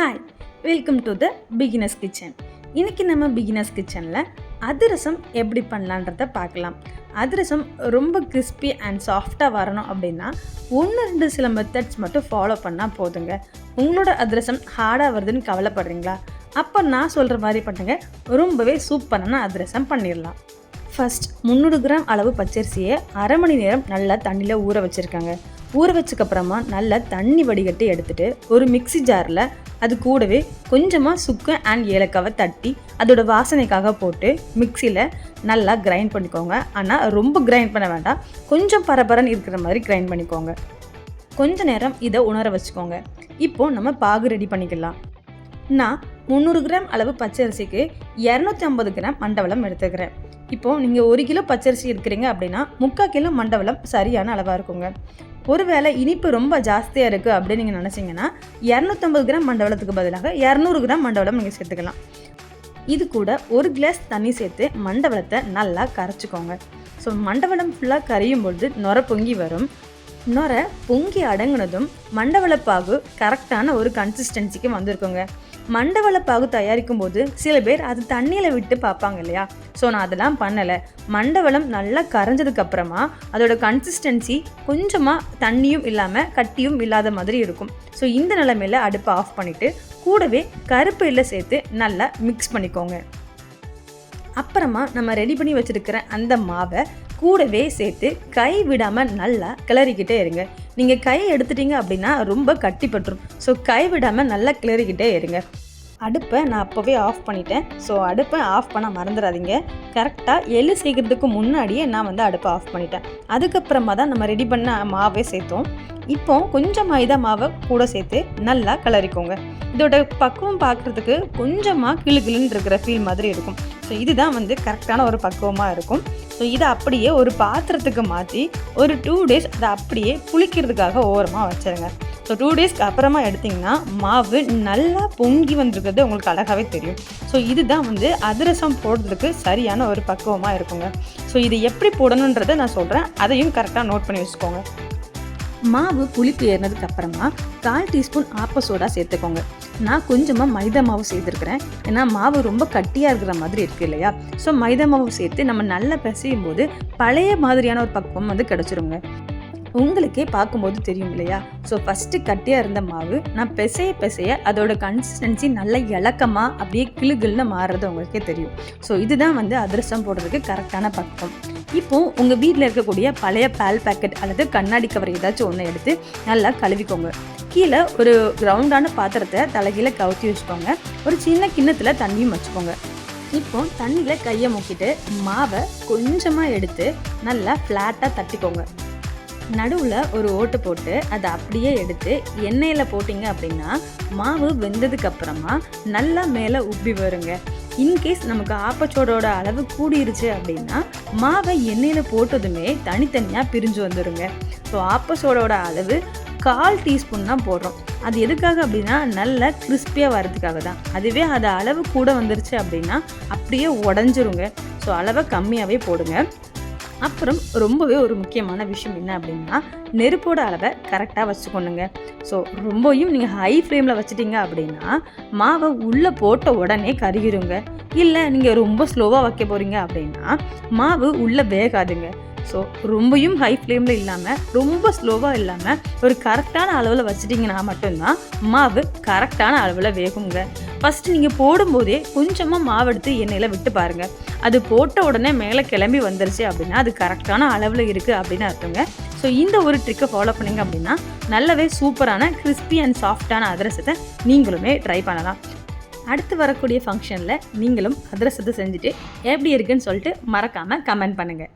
Hi welcome to the beginners kitchen இன்றைக்கி நம்ம beginners கிச்சனில் அதிரசம் எப்படி பண்ணலான்றத பார்க்கலாம். அதிரசம் ரொம்ப கிறிஸ்பி அண்ட் சாஃப்டாக வரணும் அப்படின்னா ஒன்று ரெண்டு சில மெத்தட்ஸ் மட்டும் ஃபாலோ பண்ணால் போதுங்க. உங்களோட அதிரசம் ஹார்டாக வருதுன்னு கவலைப்படுறீங்களா? அப்போ நான் சொல்கிற மாதிரி பண்ணுங்க. ரொம்பவே சூப்பரான அதிரசம் பண்ணிடலாம். ஃபர்ஸ்ட் முந்நூறு கிராம் அளவு பச்சரிசியை அரை மணி நேரம் நல்லா தண்ணியில் ஊற வச்சுருக்காங்க. ஊற வச்சக்கப்புறமா நல்லா தண்ணி வடிகட்டி எடுத்துட்டு ஒரு மிக்ஸி ஜாரில் அது கூடவே கொஞ்சமாக சுக்கு அண்ட் ஏலக்காவை தட்டி அதோட வாசனைக்காக போட்டு மிக்சியில் நல்லா கிரைண்ட் பண்ணிக்கோங்க. ஆனால் ரொம்ப கிரைண்ட் பண்ண வேண்டாம். கொஞ்சம் பரபரன்னு இருக்கிற மாதிரி கிரைண்ட் பண்ணிக்கோங்க. கொஞ்ச நேரம் இதை உணர வச்சுக்கோங்க. இப்போது நம்ம பாகு ரெடி பண்ணிக்கலாம். நான் முந்நூறு கிராம் அளவு பச்சரிசிக்கு இரநூத்தி ஐம்பது கிராம் மண்டவளம் எடுத்துக்கிறேன். இப்போது நீங்கள் ஒரு கிலோ பச்சரிசி எடுக்கிறீங்க அப்படின்னா முக்கால் கிலோ மண்டவளம் சரியான அளவாக இருக்குங்க. ஒருவேளை இனிப்பு ரொம்ப ஜாஸ்தியாக இருக்குது அப்படின்னு நீங்கள் நினச்சிங்கன்னா இரநூத்தம்பது கிராம் மண்டவளத்துக்கு பதிலாக இரநூறு கிராம் மண்டவளம் நீங்கள் சேர்த்துக்கலாம். இது கூட ஒரு கிளாஸ் தண்ணி சேர்த்து மண்டவளத்தை நல்லா கரைச்சிக்கோங்க. ஸோ மண்டவளம் ஃபுல்லாக கரையும் பொழுது நொர பொங்கி வரும். நொர பொங்கி அடங்குனதும் மண்டவளப்பாகு கரெக்டான ஒரு கன்சிஸ்டன்சிக்கு வந்திருக்குங்க. மண்டவளப்பாகு தயாரிக்கும் போது சில பேர் அது தண்ணியில் விட்டு பார்ப்பாங்க இல்லையா? ஸோ நான் அதெல்லாம் பண்ணலை. மண்டவளம் நல்லா கரைஞ்சதுக்கு அப்புறமா அதோட கன்சிஸ்டன்சி கொஞ்சமாக தண்ணியும் இல்லாமல் கட்டியும் இல்லாத மாதிரி இருக்கும். ஸோ இந்த நிலைமையில் அடுப்பை ஆஃப் பண்ணிவிட்டு கூடவே கருப்பு இல்லை சேர்த்து நல்லா மிக்ஸ் பண்ணிக்கோங்க. அப்புறமா நம்ம ரெடி பண்ணி வச்சுருக்கிற அந்த மாவை கூடவே சேர்த்து கை விடாமல் நல்லா கிளறிக்கிட்டே இருங்க. நீங்கள் கை எடுத்துட்டீங்க அப்படின்னா ரொம்ப கட்டிப்பட்டுரும் ஸோ கை விடாமல் நல்லா கிளறிக்கிட்டே இருங்க. அடுப்பை நான் அப்போவே ஆஃப் பண்ணிட்டேன். ஸோ அடுப்பை ஆஃப் பண்ண மறந்துடாதீங்க. கரெக்டாக எள்ளு செய்கிறதுக்கு முன்னாடியே நான் வந்து அடுப்பை ஆஃப் பண்ணிட்டேன். அதுக்கப்புறமா தான் நம்ம ரெடி பண்ண மாவே சேர்த்தோம். இப்போ கொஞ்சம் மைதா மாவை கூட சேர்த்து நல்லா கிளறிக்கோங்க. இதோட பக்குவம் பார்க்குறதுக்கு கொஞ்சமாக கிளு கிளுன்னு இருக்கிற ஃபீல் மாதிரி இருக்கும். ஸோ இதுதான் வந்து கரெக்டான ஒரு பக்குவமாக இருக்கும். ஸோ இதை அப்படியே ஒரு பாத்திரத்துக்கு மாற்றி ஒரு டூ டேஸ் அதை அப்படியே புளிக்கிறதுக்காக ஓரமாக வச்சுருங்க. ஸோ டூ டேஸ்க்கு அப்புறமா எடுத்திங்கன்னா மாவு நல்லா பொங்கி வந்திருக்கிறது உங்களுக்கு அழகாகவே தெரியும். ஸோ இதுதான் வந்து அதிரசம் போடுறதுக்கு சரியான ஒரு பக்குவமாக இருக்குங்க. ஸோ இது எப்படி போடணுன்றதை நான் சொல்கிறேன் அதையும் கரெக்டாக நோட் பண்ணி வச்சுக்கோங்க. மாவு புளிப்பு ஏறினதுக்கு அப்புறமா கால் டீஸ்பூன் ஆப்ப சோடா சேர்த்துக்கோங்க. நான் கொஞ்சமாக மைதா மாவு சேர்த்துருக்குறேன். ஏன்னா மாவு ரொம்ப கட்டியாக இருக்கிற மாதிரி இருக்குது இல்லையா? ஸோ மைதா மாவு சேர்த்து நம்ம நல்லா பிசையும் போது பழைய மாதிரியான ஒரு பக்குவம் வந்து கிடச்சிருங்க. உங்களுக்கே பார்க்கும்போது தெரியும் இல்லையா? ஸோ ஃபஸ்ட்டு கட்டியாக இருந்த மாவு நான் பிசைய பிசைய அதோட கன்சிஸ்டன்சி நல்ல இலக்கமாக அப்படியே கிளுகிள்னு மாறுறது உங்களுக்கே தெரியும். ஸோ இதுதான் வந்து அதிரசம் போடுறதுக்கு கரெக்டான பக்குவம். இப்போ உங்கள் வீட்டில் இருக்கக்கூடிய பழைய பால் பேக்கெட் அல்லது கண்ணாடி கவர் ஏதாச்சும் ஒன்று எடுத்து நல்லா கழுவிக்கோங்க. கீழே ஒரு ரவுண்டான பாத்திரத்தை தலைகீழ கவுத்தி வச்சுக்கோங்க. ஒரு சின்ன கிண்ணத்தில் தண்ணியும் வச்சுக்கோங்க. இப்போ தண்ணியில் கையை முக்கிட்டு மாவை கொஞ்சமாக எடுத்து நல்லா ஃப்ளாட்டாக தட்டிக்கோங்க. நடுவில் ஒரு ஓட்டு போட்டு அதை அப்படியே எடுத்து எண்ணெயில் போட்டிங்க அப்படின்னா மாவு வெந்ததுக்கப்புறமா நல்லா மேலே உப்பி வருங்க. இன்கேஸ் நமக்கு ஆப்பச்சோடோட அளவு கூடிருச்சு அப்படின்னா மாவை எண்ணெயில் போட்டதுமே தனித்தனியாக பிரிஞ்சு வந்துடுங்க ஸோ ஆப்பச்சோடோட அளவு கால் டீஸ்பூன் தான் போடுறோம். அது எதுக்காக அப்படின்னா நல்ல கிறிஸ்பியாக வர்றதுக்காக தான். அதுவே அது அளவு கூட வந்துருச்சு அப்படின்னா அப்படியே உடஞ்சிருங்க. ஸோ அளவை கம்மியாகவே போடுங்க. அப்புறம் ரொம்பவே ஒரு முக்கியமான விஷயம் என்ன அப்படின்னா நெருப்போட அளவை கரெக்டாக வச்சுக்கணுங்க. ஸோ ரொம்பவும் நீங்கள் ஹை ஃப்ளேமில் வச்சுட்டீங்க அப்படின்னா மாவை உள்ளே போட்ட உடனே கருகிருங்க. இல்லை நீங்கள் ரொம்ப ஸ்லோவாக வைக்க போகிறீங்க அப்படின்னா மாவு உள்ளே வேகாதுங்க. ஸோ ரொம்பையும் ஹை ஃப்ளேமில் இல்லாமல் ரொம்ப ஸ்லோவாக இல்லாமல் ஒரு கரெக்டான அளவில் வச்சிட்டிங்கன்னா மட்டும்தான் மாவு கரெக்டான அளவில் வேகுங்க. ஃபஸ்ட்டு நீங்கள் போடும்போதே கொஞ்சமாக மாவு எடுத்து எண்ணெயில் விட்டு பாருங்கள் அது போட்ட உடனே மேலே கிளம்பி வந்துருச்சு அப்படின்னா அது கரெக்டான அளவில் இருக்குது அப்படின்னு அர்த்தங்க. ஸோ இந்த ஒரு ட்ரிக்கை ஃபாலோ பண்ணிங்க அப்படின்னா நல்லாவே சூப்பரான கிறிஸ்பி அண்ட் சாஃப்டான அதிரசத்தை நீங்களுமே ட்ரை பண்ணலாம். அடுத்து வரக்கூடிய ஃபங்க்ஷனில் நீங்களும் அதிரசத்தை செஞ்சுட்டு எப்படி இருக்குன்னு சொல்லிட்டு மறக்காமல் கமெண்ட் பண்ணுங்கள்